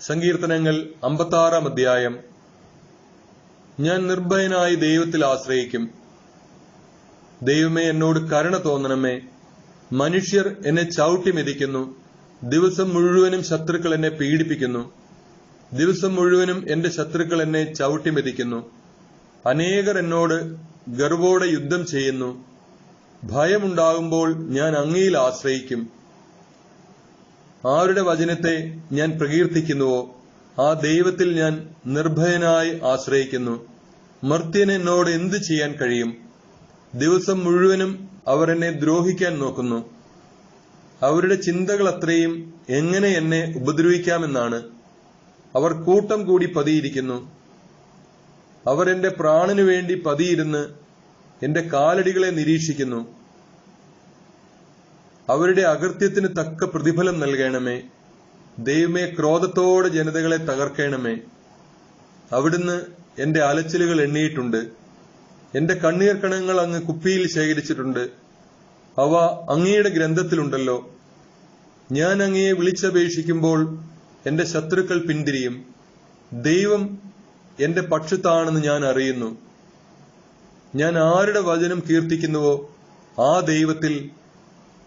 സങ്കീർത്തനങ്ങൾ അമ്പത്താറാം അധ്യായം. ഞാൻ നിർഭയനായി ദൈവത്തിൽ ആശ്രയിക്കും. ദൈവമേ എന്നോട് കരുണ തോന്നണമേ. മനുഷ്യർ എന്നെ ചവിട്ടി മെതിക്കുന്നു. ദിവസം മുഴുവനും ശത്രുക്കൾ എന്നെ പീഡിപ്പിക്കുന്നു. ദിവസം മുഴുവനും എന്റെ ശത്രുക്കൾ എന്നെ ചവിട്ടി മെതിക്കുന്നു. അനേകർ എന്നോട് ഗർവോടെ യുദ്ധം ചെയ്യുന്നു. ഭയമുണ്ടാകുമ്പോൾ ഞാൻ അങ്ങയിൽ ആശ്രയിക്കും. ആരുടെ വചനത്തെ ഞാൻ പ്രകീർത്തിക്കുന്നുവോ ആ ദൈവത്തിൽ ഞാൻ നിർഭയനായി ആശ്രയിക്കുന്നു. മർത്യന് എന്നോട് എന്തു ചെയ്യാൻ കഴിയും? ദിവസം മുഴുവനും അവർ എന്നെ ദ്രോഹിക്കാൻ നോക്കുന്നു. അവരുടെ ചിന്തകൾ അത്രയും എങ്ങനെ എന്നെ ഉപദ്രവിക്കാമെന്നാണ്. അവർ കൂട്ടം കൂടി പതിയിരിക്കുന്നു. അവർ എന്റെ പ്രാണനു വേണ്ടി പതിയിരുന്ന് എന്റെ കാലടികളെ നിരീക്ഷിക്കുന്നു. അവരുടെ അകൃത്യത്തിന് തക്ക പ്രതിഫലം നൽകണമേ. ദൈവമേ ക്രോധത്തോടെ ജനതകളെ തകർക്കണമേ. അവിടുന്ന് എന്റെ അലച്ചിലുകൾ എണ്ണിയിട്ടുണ്ട്. എന്റെ കണ്ണീർ കണങ്ങൾ അങ്ങ് കുപ്പിയിൽ ശേഖരിച്ചിട്ടുണ്ട്. അവ അങ്ങയുടെ ഗ്രന്ഥത്തിലുണ്ടല്ലോ. ഞാൻ അങ്ങയെ വിളിച്ചപേക്ഷിക്കുമ്പോൾ എന്റെ ശത്രുക്കൾ പിന്തിരിയും. ദൈവം എന്റെ പക്ഷത്താണെന്ന് ഞാൻ അറിയുന്നു. ഞാൻ ആരുടെ വചനം കീർത്തിക്കുന്നുവോ ആ ദൈവത്തിൽ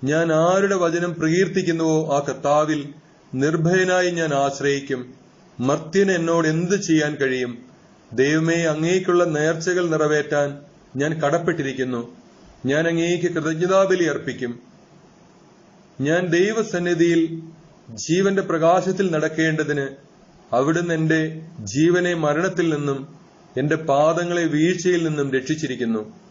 ഞാൻ ആരുടെ വചനം പ്രകീർത്തിക്കുന്നുവോ ആ കർത്താവിൽ നിർഭയനായി ഞാൻ ആശ്രയിക്കും. മർത്യന് എന്നോട് എന്ത് ചെയ്യാൻ കഴിയും? ദൈവമേ അങ്ങേക്കുള്ള നേർച്ചകൾ നിറവേറ്റാൻ ഞാൻ കടപ്പെട്ടിരിക്കുന്നു. ഞാൻ അങ്ങേക്ക് കൃതജ്ഞതാബലി അർപ്പിക്കും. ഞാൻ ദൈവസന്നിധിയിൽ ജീവന്റെ പ്രകാശത്തിൽ നടക്കേണ്ടതിന് അവിടുന്ന് എന്റെ ജീവനെ മരണത്തിൽ നിന്നും എന്റെ പാദങ്ങളെ വീഴ്ചയിൽ നിന്നും രക്ഷിച്ചിരിക്കുന്നു.